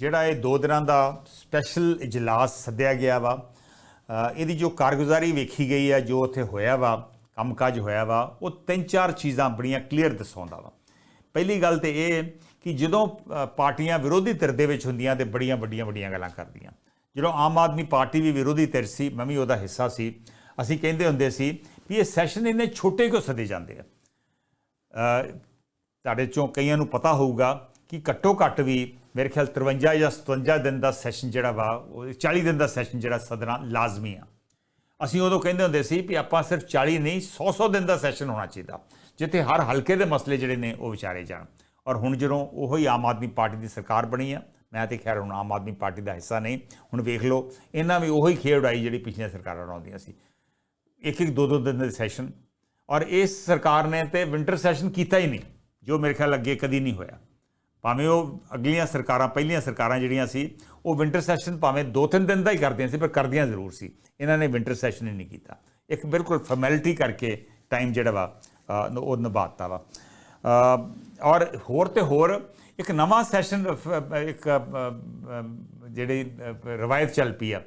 ਜਿਹੜਾ ਇਹ ਦੋ ਦਿਨਾਂ ਦਾ ਸਪੈਸ਼ਲ ਇਜਲਾਸ ਸੱਦਿਆ ਗਿਆ ਵਾ ਇਹਦੀ ਜੋ ਕਾਰਗੁਜ਼ਾਰੀ ਵੇਖੀ ਗਈ ਹੈ, ਜੋ ਉੱਥੇ ਹੋਇਆ ਵਾ, ਕੰਮਕਾਜ ਹੋਇਆ ਵਾ, ਉਹ ਤਿੰਨ ਚਾਰ ਚੀਜ਼ਾਂ ਬੜੀਆਂ ਕਲੀਅਰ ਦਸਾਉਂਦਾ ਵਾ। ਪਹਿਲੀ ਗੱਲ ਤੇ ਇਹ ਕਿ ਜਦੋਂ ਪਾਰਟੀਆਂ ਵਿਰੋਧੀ ਧਿਰ ਦੇ ਵਿੱਚ ਹੁੰਦੀਆਂ ਤੇ ਬੜੀਆਂ ਵੱਡੀਆਂ ਵੱਡੀਆਂ ਗੱਲਾਂ ਕਰਦੀਆਂ। ਜਦੋਂ ਆਮ ਆਦਮੀ ਪਾਰਟੀ ਵੀ ਵਿਰੋਧੀ ਧਿਰ ਸੀ, ਮੈਂ ਵੀ ਉਹਦਾ ਹਿੱਸਾ ਸੀ, ਅਸੀਂ ਕਹਿੰਦੇ ਹੁੰਦੇ ਸੀ ਵੀ ਇਹ ਸੈਸ਼ਨ ਇੰਨੇ ਛੋਟੇ ਕਿਉਂ ਸੱਦੇ ਜਾਂਦੇ ਆ? ਤੁਹਾਡੇ ਚੋਂ ਕਈਆਂ ਨੂੰ ਪਤਾ ਹੋਊਗਾ ਕਿ ਘੱਟੋ ਘੱਟ ਵੀ ਮੇਰੇ ਖਿਆਲ 53 ਜਾਂ 57 ਦਿਨ ਦਾ ਸੈਸ਼ਨ ਜਿਹੜਾ ਵਾ, ਉਹ 40 ਦਿਨ ਦਾ ਸੈਸ਼ਨ ਜਿਹੜਾ ਸਦਨਾ ਲਾਜ਼ਮੀ ਆ। ਅਸੀਂ ਉਦੋਂ ਕਹਿੰਦੇ ਹੁੰਦੇ ਸੀ ਵੀ ਆਪਾਂ ਸਿਰਫ 40 ਨਹੀਂ 100-100 ਦਿਨ ਦਾ ਸੈਸ਼ਨ ਹੋਣਾ ਚਾਹੀਦਾ, ਜਿੱਥੇ ਹਰ ਹਲਕੇ ਦੇ ਮਸਲੇ ਜਿਹੜੇ ਨੇ ਉਹ ਵਿਚਾਰੇ ਜਾਣ। ਔਰ ਹੁਣ ਜਦੋਂ ਉਹੋ ਹੀ ਆਮ ਆਦਮੀ ਪਾਰਟੀ ਦੀ ਸਰਕਾਰ ਬਣੀ ਆ, ਮੈਂ ਤੇ ਖੈਰ ਹੁਣ ਆਮ ਆਦਮੀ ਪਾਰਟੀ ਦਾ ਹਿੱਸਾ ਨਹੀਂ, ਹੁਣ ਵੇਖ ਲਓ, ਇਹਨਾਂ ਵੀ ਉਹੀ ਖੇਡ ਉਡਾਈ ਜਿਹੜੀ ਪਿਛਲੀਆਂ ਸਰਕਾਰਾਂ ਉਡਾਉਂਦੀਆਂ ਸੀ। ਇੱਕ ਇੱਕ ਦੋ ਦੋ ਦਿਨ ਦੇ ਸੈਸ਼ਨ ਔਰ ਇਸ ਸਰਕਾਰ ਨੇ ਤੇ ਵਿੰਟਰ ਸੈਸ਼ਨ ਕੀਤਾ ਹੀ ਨਹੀਂ, ਜੋ ਮੇਰੇ ਖਿਆਲ ਅੱਗੇ ਕਦੀ ਨਹੀਂ ਹੋਇਆ। ਭਾਵੇਂ ਉਹ ਅਗਲੀਆਂ ਸਰਕਾਰਾਂ ਪਹਿਲੀਆਂ ਸਰਕਾਰਾਂ ਜਿਹੜੀਆਂ ਸੀ ਉਹ ਵਿੰਟਰ ਸੈਸ਼ਨ ਭਾਵੇਂ ਦੋ ਤਿੰਨ ਦਿਨ ਦਾ ਹੀ ਕਰਦੀਆਂ ਸੀ ਪਰ ਕਰਦੀਆਂ ਜ਼ਰੂਰ ਸੀ। ਇਹਨਾਂ ਨੇ ਵਿੰਟਰ ਸੈਸ਼ਨ ਹੀ ਨਹੀਂ ਕੀਤਾ। ਇੱਕ ਬਿਲਕੁਲ ਫਾਰਮੈਲਿਟੀ ਕਰਕੇ ਟਾਈਮ ਜਿਹੜਾ ਵਾ ਅ, ਉਹ ਨਿਭਾਤਾ ਵਾ। ਔਰ ਹੋਰ ਤੇ ਹੋਰ ਇੱਕ ਨਵਾਂ ਸੈਸ਼ਨ ਇੱਕ ਜਿਹੜੀ ਰਵਾਇਤ ਚੱਲ ਪਈ ਆ।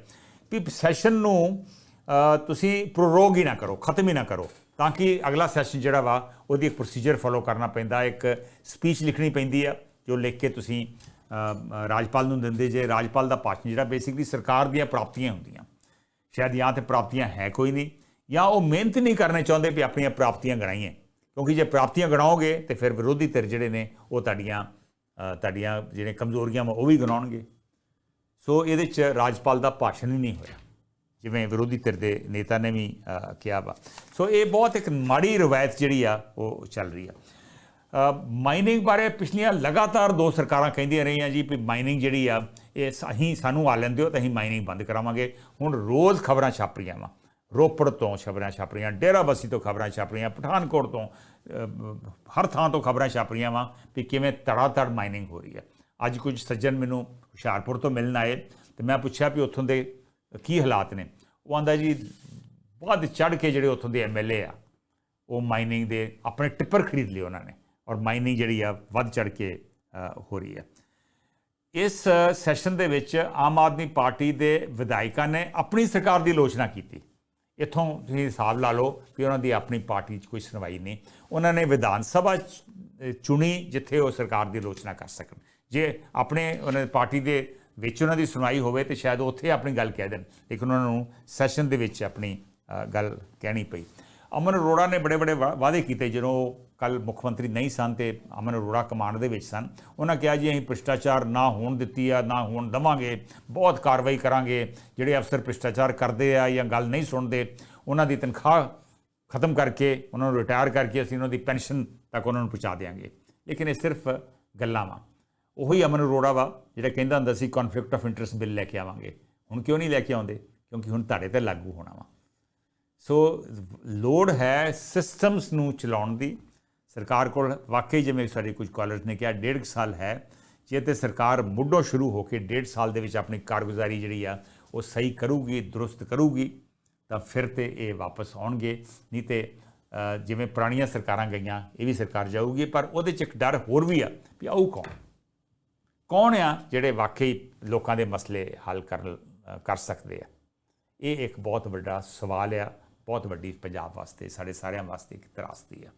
ਵੀ ਸੈਸ਼ਨ ਨੂੰ ਤੁਸੀਂ ਪ੍ਰੋਰੋਗ ਹੀ ਨਾ ਕਰੋ ਖਤਮ ਹੀ ਨਾ ਕਰੋ ਤਾਂ ਕਿ ਅਗਲਾ ਸੈਸ਼ਨ ਜਿਹੜਾ ਵਾ ਉਹਦੀ ਇੱਕ ਪ੍ਰੋਸੀਜਰ ਫੋਲੋ ਕਰਨਾ ਪੈਂਦਾ ਇੱਕ ਸਪੀਚ ਲਿਖਣੀ ਪੈਂਦੀ ਆ। ਜੋ ਲਿਖ ਕੇ ਤੁਸੀਂ ਰਾਜਪਾਲ ਨੂੰ ਦਿੰਦੇ ਜੇ। ਰਾਜਪਾਲ ਦਾ ਭਾਸ਼ਣ ਜਿਹੜਾ ਬੇਸਿਕਲੀ ਸਰਕਾਰ ਦੀਆਂ ਪ੍ਰਾਪਤੀਆਂ ਹੁੰਦੀਆਂ। ਸ਼ਾਇਦ ਜਾਂ ਤੇ ਪ੍ਰਾਪਤੀਆਂ ਹੈ ਕੋਈ ਨਹੀਂ। ਜਾਂ ਉਹ ਮਿਹਨਤ ਨਹੀਂ ਕਰਨੇ ਚਾਹੁੰਦੇ ਵੀ ਆਪਣੀਆਂ ਪ੍ਰਾਪਤੀਆਂ ਗਣਾਈਏ। ਕਿਉਂਕਿ ਜੇ ਪ੍ਰਾਪਤੀਆਂ ਗਣਾਓਗੇ ਤੇ ਫਿਰ ਵਿਰੋਧੀ ਧਿਰ ਜਿਹੜੇ ਨੇ, ਉਹ ਤੁਹਾਡੀਆਂ ਤੁਹਾਡੀਆਂ ਜਿਹੜੇ ਕਮਜ਼ੋਰੀਆਂ ਵਾ, ਉਹ ਵੀ ਗਣਾਉਣਗੇ। ਸੋ ਇਹਦੇ ਚ ਰਾਜਪਾਲ ਦਾ ਭਾਸ਼ਣ ਹੀ ਨਹੀਂ ਹੋਇਆ। ਜਿਵੇਂ ਵਿਰੋਧੀ ਧਿਰ ਦੇ ਨੇਤਾ ਨੇ ਵੀ ਕਿਹਾ ਵਾ। ਸੋ ਇਹ ਬਹੁਤ ਇੱਕ ਮਾੜੀ ਰਵਾਇਤ ਜਿਹੜੀ ਆ, ਉਹ ਚੱਲ ਰਹੀ ਆ। ਮਾਈਨਿੰਗ ਬਾਰੇ ਪਿਛਲੀਆਂ ਲਗਾਤਾਰ ਦੋ ਸਰਕਾਰਾਂ ਕਹਿੰਦੀਆਂ ਰਹੀਆਂ ਜੀ ਵੀ ਮਾਈਨਿੰਗ ਜਿਹੜੀ ਆ, ਇਹ ਅਸੀਂ ਸਾਨੂੰ ਆ ਲੈਂਦੇ ਹੋ ਤਾਂ ਅਸੀਂ ਮਾਈਨਿੰਗ ਬੰਦ ਕਰਾਵਾਂਗੇ। ਹੁਣ ਰੋਜ਼ ਖਬਰਾਂ ਛਾਪ ਰਹੀਆਂ ਵਾ। ਰੋਪੜ ਤੋਂ ਖਬਰਾਂ ਛਾਪ ਰਹੀਆਂ, ਡੇਰਾਬੱਸੀ ਤੋਂ ਖਬਰਾਂ ਛਾਪ ਰਹੀਆਂ, ਪਠਾਨਕੋਟ ਤੋਂ ਹਰ ਥਾਂ ਤੋਂ ਖਬਰਾਂ ਛਾਪ ਰਹੀਆਂ ਵਾ ਵੀ ਕਿਵੇਂ ਤੜਾ-ਤੜ ਮਾਈਨਿੰਗ ਹੋ ਰਹੀ ਹੈ। ਅੱਜ ਕੁਝ ਸੱਜਣ ਮੈਨੂੰ ਹੁਸ਼ਿਆਰਪੁਰ ਤੋਂ ਮਿਲਣ ਆਏ ਤੇ ਮੈਂ ਪੁੱਛਿਆ ਵੀ ਉੱਥੋਂ ਦੇ ਕੀ ਹਾਲਾਤ ਨੇ। ਉਹ ਆਂਦਾ ਜੀ, ਵੱਧ ਚੜ ਕੇ ਜਿਹੜੇ ਉੱਥੋਂ ਦੇ ਐਮਐਲਏ ਆ, ਉਹ ਮਾਈਨਿੰਗ ਦੇ ਆਪਣੇ ਟਿੱਪਰ ਖਰੀਦ ਲਏ ਉਹਨਾਂ ਨੇ। ਔਰ ਮਾਈਨਿੰਗ ਜਿਹੜੀ ਆ ਵੱਧ ਚੜ ਕੇ ਹੋ ਰਹੀ ਹੈ। ਇਸ ਸੈਸ਼ਨ ਦੇ ਵਿੱਚ ਆਮ ਆਦਮੀ ਪਾਰਟੀ ਦੇ ਵਿਧਾਇਕਾਂ ਨੇ ਆਪਣੀ ਸਰਕਾਰ ਦੀ ਆਲੋਚਨਾ ਕੀਤੀ। ਇੱਥੋਂ ਤੁਸੀਂ ਹਿਸਾਬ ਲਾ ਲਓ ਕਿ ਉਹਨਾਂ ਦੀ ਆਪਣੀ ਪਾਰਟੀ 'ਚ ਕੋਈ ਸੁਣਵਾਈ ਨਹੀਂ। ਉਹਨਾਂ ਨੇ ਵਿਧਾਨ ਸਭਾ ਚੁਣੀ ਜਿੱਥੇ ਉਹ ਸਰਕਾਰ ਦੀ ਆਲੋਚਨਾ ਕਰ ਸਕਣ। ਜੇ ਆਪਣੇ ਉਹਨਾਂ ਦੀ ਪਾਰਟੀ ਦੇ ਵਿੱਚ ਉਹਨਾਂ ਦੀ ਸੁਣਵਾਈ ਹੋਵੇ ਤੇ ਸ਼ਾਇਦ ਉੱਥੇ ਆਪਣੀ ਗੱਲ ਕਹਿ ਦੇਣ। ਲੇਕਿਨ ਉਹਨਾਂ ਨੂੰ ਸੈਸ਼ਨ ਦੇ ਵਿੱਚ ਆਪਣੀ ਗੱਲ ਕਹਿਣੀ ਪਈ। ਅਮਨ ਅਰੋੜਾ ਨੇ ਬੜੇ ਬੜੇ ਵਾ- ਵਾਅਦੇ ਕੀਤੇ ਜਦੋਂ ਕੱਲ ਮੁੱਖ ਮੰਤਰੀ ਨਹੀਂ ਸਨ ਤੇ ਅਮਨ ਅਰੋੜਾ ਕਮਾਂਡ ਦੇ ਵਿੱਚ ਸਨ। ਉਹਨਾਂ ਕਿਹਾ ਜੀ, ਅਸੀਂ ਭ੍ਰਿਸ਼ਟਾਚਾਰ ਨਾ ਹੋਣ ਦਿੱਤੀ ਆ, ਨਾ ਹੋਣ ਦਵਾਂਗੇ। ਬਹੁਤ ਕਾਰਵਾਈ ਕਰਾਂਗੇ। ਜਿਹੜੇ ਅਫਸਰ ਭ੍ਰਿਸ਼ਟਾਚਾਰ ਕਰਦੇ ਆ ਜਾਂ ਗੱਲ ਨਹੀਂ ਸੁਣਦੇ, ਉਹਨਾਂ ਦੀ ਤਨਖਾਹ ਖਤਮ ਕਰਕੇ, ਉਹਨਾਂ ਨੂੰ ਰਿਟਾਇਰ ਕਰਕੇ ਅਸੀਂ ਉਹਨਾਂ ਦੀ ਪੈਨਸ਼ਨ ਤੱਕ ਉਹਨਾਂ ਨੂੰ ਪਹੁੰਚਾ ਦੇਵਾਂਗੇ ਲੇਕਿਨ ਇਹ ਸਿਰਫ ਗੱਲਾਂ ਵਾ। ਉਹੀ ਅਮਨ ਅਰੋੜਾ ਵਾ ਜਿਹੜਾ ਕਹਿੰਦਾ ਹੁੰਦਾ ਸੀ ਕਨਫਲਿਕਟ ਆਫ ਇੰਟਰਸਟ ਬਿੱਲ ਲੈ ਕੇ ਆਵਾਂਗੇ। ਹੁਣ ਕਿਉਂ ਨਹੀਂ ਲੈ ਕੇ ਆਉਂਦੇ? ਕਿਉਂਕਿ ਹੁਣ ਤੁਹਾਡੇ ਤੇ ਲਾਗੂ ਹੋਣਾ ਵਾ। ਸੋ ਲੋੜ ਹੈ ਸਿਸਟਮਸ ਨੂੰ ਚਲਾਉਣ ਦੀ। ਸਰਕਾਰ ਕੋਲ ਵਾਕਈ ਜਿਵੇਂ ਸਾਡੇ ਕੁਝ ਕਾਲਰਸ ਨੇ ਕਿਹਾ, ਡੇਢ ਕੁ ਸਾਲ ਹੈ। ਜੇ ਤੇ ਸਰਕਾਰ ਮੁੱਢੋਂ ਸ਼ੁਰੂ ਹੋ ਕੇ ਡੇਢ ਸਾਲ ਦੇ ਵਿੱਚ ਆਪਣੀ ਕਾਰਗੁਜ਼ਾਰੀ ਜਿਹੜੀ ਆ, ਉਹ ਸਹੀ ਕਰੂਗੀ, ਦਰੁਸਤ ਕਰੂਗੀ, ਤਾਂ ਫਿਰ ਤੇ ਇਹ ਵਾਪਸ ਆਉਣਗੇ। ਨਹੀਂ ਤੇ ਜਿਵੇਂ ਪੁਰਾਣੀਆਂ ਸਰਕਾਰਾਂ ਗਈਆਂ, ਇਹ ਵੀ ਸਰਕਾਰ ਜਾਊਗੀ, ਪਰ ਉਹਦੇ ਚ ਇੱਕ ਡਰ ਹੋਰ ਵੀ ਆ ਵੀ ਆਊ ਕੌਣ? ਕੌਣ ਆ ਜਿਹੜੇ ਵਾਕਈ ਲੋਕਾਂ ਦੇ ਮਸਲੇ ਹੱਲ ਕਰ ਕਰ ਸਕਦੇ ਆ? ਇਹ ਇੱਕ ਬਹੁਤ ਵੱਡਾ ਸਵਾਲ ਆ। ਬਹੁਤ ਵੱਡੀ ਪੰਜਾਬ ਵਾਸਤੇ ਸਾਡੇ ਸਾਰਿਆਂ ਵਾਸਤੇ ਇੱਕ ਤਰਾਸਦੀ ਆ।